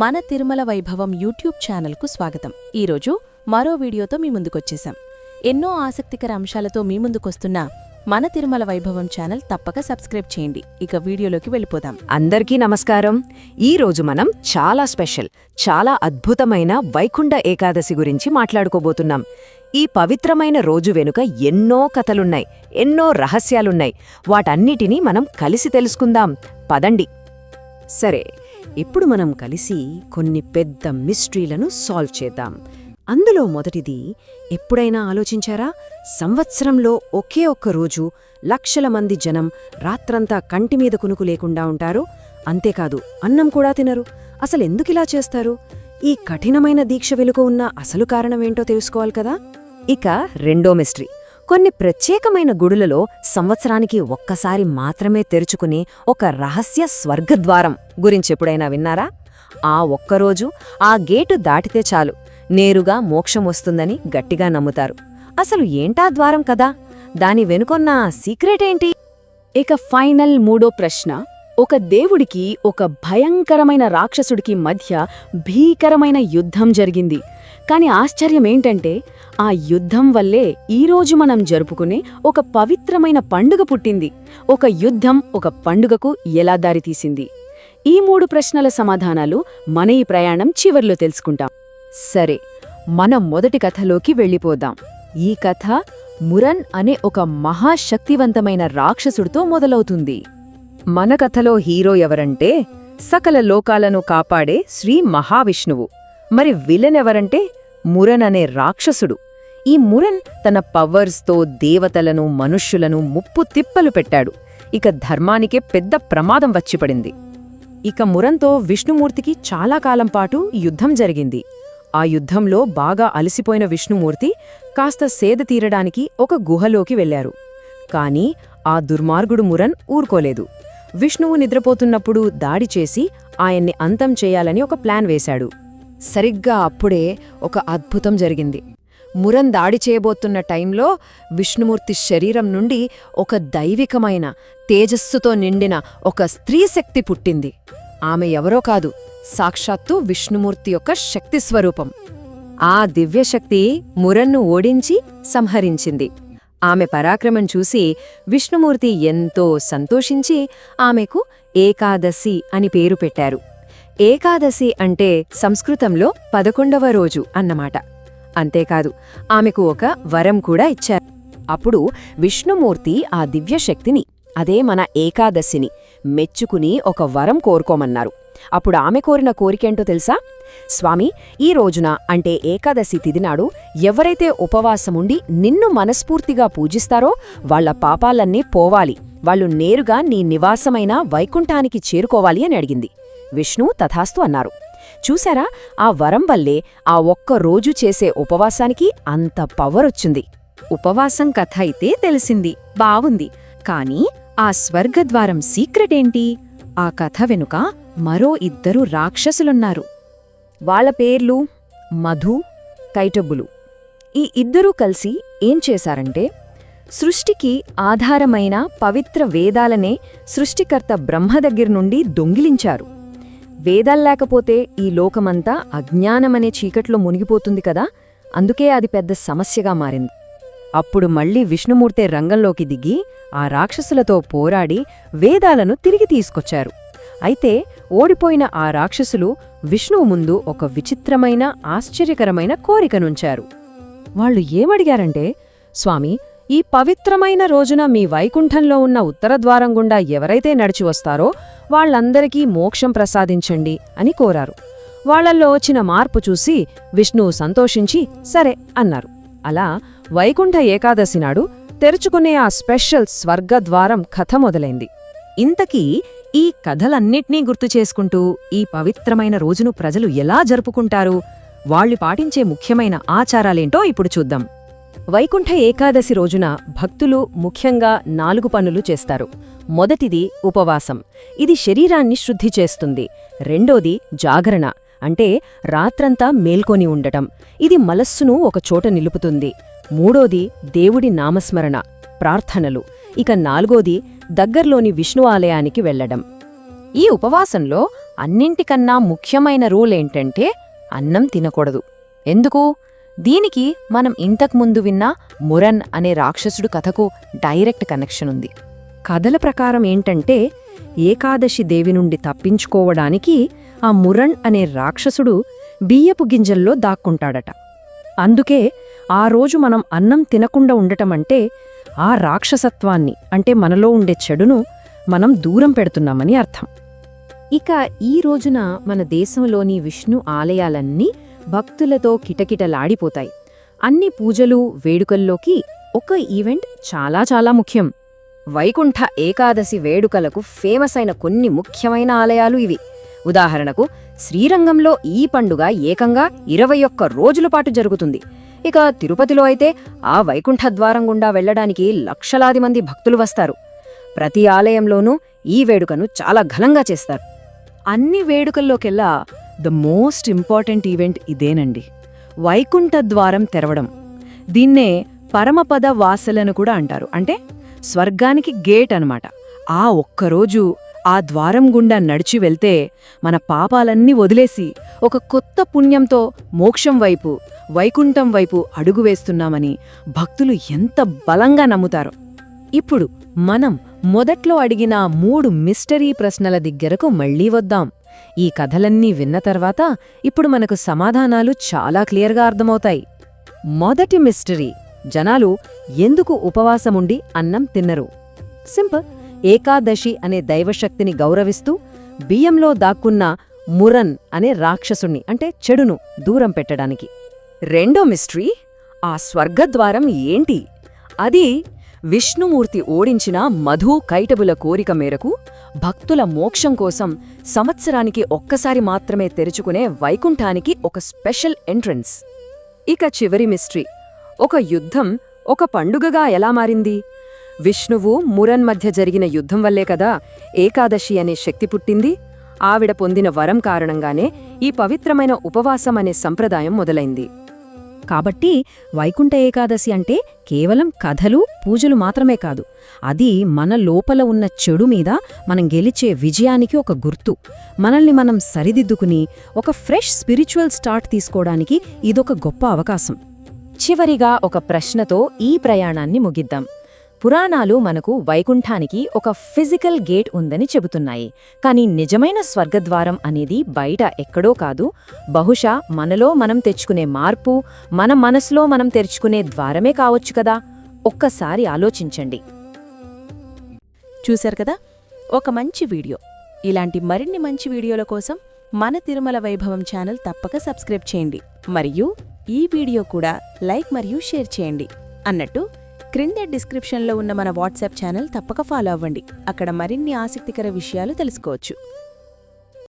మన తిరుమల వైభవం యూట్యూబ్ ఛానల్కు స్వాగతం. ఈరోజు మరో వీడియోతో మీ ముందుకొచ్చేశాం. ఎన్నో ఆసక్తికర అంశాలతో మీ ముందుకొస్తున్న మన తిరుమల వైభవం ఛానల్ తప్పక సబ్స్క్రైబ్ చేయండి. ఇక వీడియోలోకి వెళ్ళిపోదాం. అందరికీ నమస్కారం. ఈ రోజు మనం చాలా స్పెషల్ చాలా అద్భుతమైన వైకుంఠ ఏకాదశి గురించి మాట్లాడుకోబోతున్నాం. ఈ పవిత్రమైన రోజు వెనుక ఎన్నో కథలున్నాయి ఎన్నో రహస్యాలున్నాయి. వాటన్నిటినీ మనం కలిసి తెలుసుకుందాం. పదండి. సరే ఇప్పుడు మనం కలిసి కొన్ని పెద్ద మిస్ట్రీలను సాల్వ్ చేద్దాం. అందులో మొదటిది ఎప్పుడైనా ఆలోచించారా? సంవత్సరంలో ఒకే ఒక్క రోజు లక్షల మంది జనం రాత్రంతా కంటిమీద కునుకు లేకుండా ఉంటారు. అంతేకాదు అన్నం కూడా తినరు. అసలెందుకిలా చేస్తారు? ఈ కఠినమైన దీక్ష వెలుక ఉన్న అసలు కారణమేంటో తెలుసుకోవాలి కదా? ఇక రెండో మిస్ట్రీ. కొన్ని ప్రత్యేకమైన గుడులలో సంవత్సరానికి ఒక్కసారి మాత్రమే తెరుచుకునే ఒక రహస్య స్వర్గద్వారం గురించెప్పుడైనా విన్నారా? ఆ ఒక్కరోజు ఆ గేటు దాటితే చాలు. నేరుగా మోక్షం వస్తుందని గట్టిగా నమ్ముతారు. అసలు ఏంటా ద్వారం కదా దాని వెనుకొన్న సీక్రెట్ ఏంటి? ఇక ఫైనల్ మూడో ప్రశ్న. ఒక దేవుడికి ఒక భయంకరమైన రాక్షసుడికి మధ్య భీకరమైన యుద్ధం జరిగింది. కాని ఆశ్చర్యమేంటంటే ఆ యుద్ధం వల్లే ఈరోజు మనం జరుపుకునే ఒక పవిత్రమైన పండుగ పుట్టింది. ఒక యుద్ధం ఒక పండుగకు ఎలా దారితీసింది? ఈ మూడు ప్రశ్నల సమాధానాలు మన ఈ ప్రయాణం చివర్లో తెలుసుకుంటాం. సరే మన మొదటి కథలోకి వెళ్ళిపోదాం. ఈ కథ మురన్ అనే ఒక మహాశక్తివంతమైన రాక్షసుడితో మొదలవుతుంది. మన కథలో హీరో ఎవరంటే సకల లోకాలను కాపాడే శ్రీ మహావిష్ణువు. మరి విలన్ ఎవరంటే మురన్ అనే రాక్షసుడు. ఈ మురన్ తన పవర్స్తో దేవతలను మనుష్యులను ముప్పు తిప్పలు పెట్టాడు. ఇక ధర్మానికే పెద్ద ప్రమాదం వచ్చిపడింది. ఇక మురంతో విష్ణుమూర్తికి చాలా కాలం పాటు యుద్ధం జరిగింది. ఆ యుద్ధంలో బాగా అలసిపోయిన విష్ణుమూర్తి కాస్త సేద తీరడానికి ఒక గుహలోకి వెళ్ళారు కాని ఆ దుర్మార్గుడు మురన్ ఊరుకోలేదు. విష్ణువు నిద్రపోతున్నప్పుడు దాడి చేసి ఆయన్ని అంతం చేయాలని ఒక ప్లాన్ వేశాడు. సరిగ్గా అప్పుడే ఒక అద్భుతం జరిగింది. మురన్ దాడి చేయబోతున్న టైంలో విష్ణుమూర్తి శరీరం నుండి ఒక దైవికమైన తేజస్సుతో నిండిన ఒక స్త్రీశక్తి పుట్టింది. ఆమె ఎవరో కాదు సాక్షాత్తు విష్ణుమూర్తి యొక్క శక్తి స్వరూపం. ఆ దివ్యశక్తి మురన్ను ఓడించి సంహరించింది. ఆమె పరాక్రమం చూసి విష్ణుమూర్తి ఎంతో సంతోషించి ఆమెకు ఏకాదశి అని పేరు పెట్టారు. ఏకాదశి అంటే సంస్కృతంలో పదకొండవ రోజు అన్నమాట. అంతేకాదు ఆమెకు ఒక వరం కూడా ఇచ్చారు. అప్పుడు విష్ణుమూర్తి ఆ దివ్యశక్తిని అదే మన ఏకాదశిని మెచ్చుకుని ఒక వరం కోరుకోమన్నారు. అప్పుడు ఆమె కోరిన కోరికేంటో తెలుసా? స్వామి ఈ రోజున అంటే ఏకాదశి తిదినాడు ఎవరైతే ఉపవాసముండి నిన్ను మనస్ఫూర్తిగా పూజిస్తారో వాళ్ళ పాపాలన్నీ పోవాలి. వాళ్ళు నేరుగా నీ నివాసమైన వైకుంఠానికి చేరుకోవాలి అని అడిగింది. విష్ణు తథాస్తు అన్నారు. చూశారా? ఆ వరం వల్లే ఆ ఒక్క రోజు చేసే ఉపవాసానికి అంత పవరొచ్చింది. ఉపవాసం కథ అయితే తెలిసింది బావుంది. కాని ఆ స్వర్గద్వారం సీక్రెట్ ఏంటి? ఆ కథ వెనుక మరో ఇద్దరు రాక్షసులున్నారు. వాళ్ళ పేర్లు మధు కైటబులు. ఈ ఇద్దరూ కలిసి ఏం చేశారంటే సృష్టికి ఆధారమైన పవిత్ర వేదాలనే సృష్టికర్త బ్రహ్మ దగ్గర నుండి దొంగిలించారు. వేదాల్లేకపోతే ఈ లోకమంతా అజ్ఞానమనే చీకట్లో మునిగిపోతుంది కదా? అందుకే అది పెద్ద సమస్యగా మారింది. అప్పుడు మళ్ళీ విష్ణుమూర్తే రంగంలోకి దిగి ఆ రాక్షసులతో పోరాడి వేదాలను తిరిగి తీసుకొచ్చారు. అయితే ఓడిపోయిన ఆ రాక్షసులు విష్ణువు ముందు ఒక విచిత్రమైన ఆశ్చర్యకరమైన కోరికనుంచారు వాళ్ళు ఏమడిగారంటే స్వామి ఈ పవిత్రమైన రోజున మీ వైకుంఠంలో ఉన్న ఉత్తరద్వారం గుండా ఎవరైతే నడిచి వస్తారో వాళ్ళందరికీ మోక్షం ప్రసాదించండి అని కోరారు. వాళ్ళల్లో వచ్చిన మార్పు చూసి విష్ణువు సంతోషించి సరే అన్నారు. అలా వైకుంఠ ఏకాదశి నాడు తెరుచుకునే ఆ స్పెషల్ స్వర్గద్వారం కథ మొదలైంది. ఇంతకీ ఈ కథలన్నిట్నీ గుర్తు చేసుకుంటూ ఈ పవిత్రమైన రోజును ప్రజలు ఎలా జరుపుకుంటారు? వాళ్ళు పాటించే ముఖ్యమైన ఆచారాలేంటో ఇప్పుడు చూద్దాం. వైకుంఠ ఏకాదశి రోజున భక్తులు ముఖ్యంగా నాలుగు పనులు చేస్తారు. మొదటిది ఉపవాసం. ఇది శరీరాన్ని శుద్ధి చేస్తుంది. రెండోది జాగరణ అంటే రాత్రంతా మేల్కొని ఉండటం. ఇది మనస్సును ఒకచోట నిలుపుతుంది. మూడోది దేవుడి నామస్మరణ ప్రార్థనలు. ఇక నాలుగోది దగ్గర్లోని విష్ణు ఆలయానికి వెళ్ళడం ఈ ఉపవాసంలో అన్నింటికన్నా ముఖ్యమైన రూల్ ఏంటంటే అన్నం తినకూడదు. ఎందుకు? దీనికి మనం ఇంతకుముందు విన్న మురన్ అనే రాక్షసుడు కథకు డైరెక్ట్ కనెక్షన్ ఉంది. కథల ప్రకారం ఏంటంటే ఏకాదశి దేవి నుండి తప్పించుకోవడానికి ఆ మురణ్ అనే రాక్షసుడు బియ్యపు గింజల్లో దాక్కుంటాడట. అందుకే ఆ రోజు మనం అన్నం తినకుండా ఉండటమంటే ఆ రాక్షసత్వాన్ని అంటే మనలో ఉండే చెడును మనం దూరం పెడుతున్నామని అర్థం. ఇక ఈ రోజున మన దేశంలోని విష్ణు ఆలయాలన్నీ భక్తులతో కిటకిటలాడిపోతాయి. అన్ని పూజలు వేడుకల్లోకి ఒక ఈవెంట్ చాలా చాలా ముఖ్యం. వైకుంఠ ఏకాదశి వేడుకలకు ఫేమస్ అయిన కొన్ని ముఖ్యమైన ఆలయాలు ఇవి. ఉదాహరణకు శ్రీరంగంలో ఈ పండుగ ఏకంగా ఇరవై ఒక్క రోజుల పాటు జరుగుతుంది. ఇక తిరుపతిలో అయితే ఆ వైకుంఠ ద్వారం గుండా వెళ్ళడానికి లక్షలాది మంది భక్తులు వస్తారు. ప్రతి ఆలయంలోనూ ఈ వేడుకను చాలా ఘనంగా చేస్తారు. అన్ని వేడుకల్లోకెల్లా ద మోస్ట్ ఇంపార్టెంట్ ఈవెంట్ ఇదేనండి. వైకుంఠ ద్వారం తెరవడం. దీన్నే పరమపద వాసలను కూడా అంటారు. అంటే స్వర్గానికి గేట్ అనమాట ఆ ఒక్కరోజు ఆ ద్వారం గుండా నడిచి వెళ్తే మన పాపాలన్నీ వదిలేసి ఒక కొత్త పుణ్యంతో మోక్షం వైపు వైకుంఠం వైపు అడుగు వేస్తున్నామని భక్తులు ఎంత బలంగా నమ్ముతారో. ఇప్పుడు మనం మొదట్లో అడిగిన మూడు మిస్టరీ ప్రశ్నల దగ్గరకు మళ్ళీ వద్దాం. ఈ కథలన్నీ విన్న తర్వాత ఇప్పుడు మనకు సమాధానాలు చాలా క్లియర్గా అర్థమవుతాయి. మొదటి మిస్టరీ జనాలు ఎందుకు ఉపవాసముండి అన్నం తిన్నరు? సింపుల్. ఏకాదశి అనే దైవశక్తిని గౌరవిస్తూ బియ్యంలో దాక్కున్న మురన్ అనే రాక్షసుణ్ణి అంటే చెడును దూరం పెట్టడానికి. రెండో మిస్టరీ ఆ స్వర్గద్వారం ఏంటి? అది విష్ణుమూర్తి ఓడించిన మధు కైటబుల కోరిక మేరకు భక్తుల మోక్షం కోసం సంవత్సరానికి ఒక్కసారి మాత్రమే తెరుచుకునే వైకుంఠానికి ఒక స్పెషల్ ఎంట్రన్స్. ఇక చివరి మిస్టరీ. ఒక యుద్ధం ఒక పండుగగా ఎలా మారింది? విష్ణువు మురన్ మధ్య జరిగిన యుద్ధం వల్లే కదా ఏకాదశి అనే శక్తి పుట్టింది. ఆవిడ పొందిన వరం కారణంగానే ఈ పవిత్రమైన ఉపవాసం అనే సంప్రదాయం మొదలైంది. కాబట్టి వైకుంఠ ఏకాదశి అంటే కేవలం కథలు పూజలు మాత్రమే కాదు అది మన లోపల ఉన్న చెడు మీద మనం గెలిచే విజయానికి ఒక గుర్తు. మనల్ని మనం సరిదిద్దుకుని ఒక ఫ్రెష్ స్పిరిచువల్ స్టార్ట్ తీసుకోవడానికి ఇదొక గొప్ప అవకాశం. చివరిగా ఒక ప్రశ్నతో ఈ ప్రయాణాన్ని ముగిద్దాం. పురాణాలు మనకు వైకుంఠానికి ఒక ఫిజికల్ గేట్ ఉందని చెబుతున్నాయి. కానీ నిజమైన స్వర్గద్వారం అనేది బయట ఎక్కడో కాదు. బహుశా మనలో మనం తెచ్చుకునే మార్పు మన మనసులో మనం తెరుచుకునే ద్వారమే కావచ్చు కదా? ఒక్కసారి ఆలోచించండి. చూశారు కదా? ఒక మంచి వీడియో. ఇలాంటి మరిన్ని మంచి వీడియోల కోసం మన తిరుమల వైభవం ఛానల్ తప్పక సబ్స్క్రైబ్ చేయండి. మరియు ఈ వీడియో కూడా లైక్ మరియు షేర్ చేయండి. అన్నట్టు క్రింద డిస్క్రిప్షన్లో ఉన్న మన వాట్సాప్ ఛానల్ తప్పక ఫాలో అవ్వండి. అక్కడ మరిన్ని ఆసక్తికర విషయాలు తెలుసుకోవచ్చు.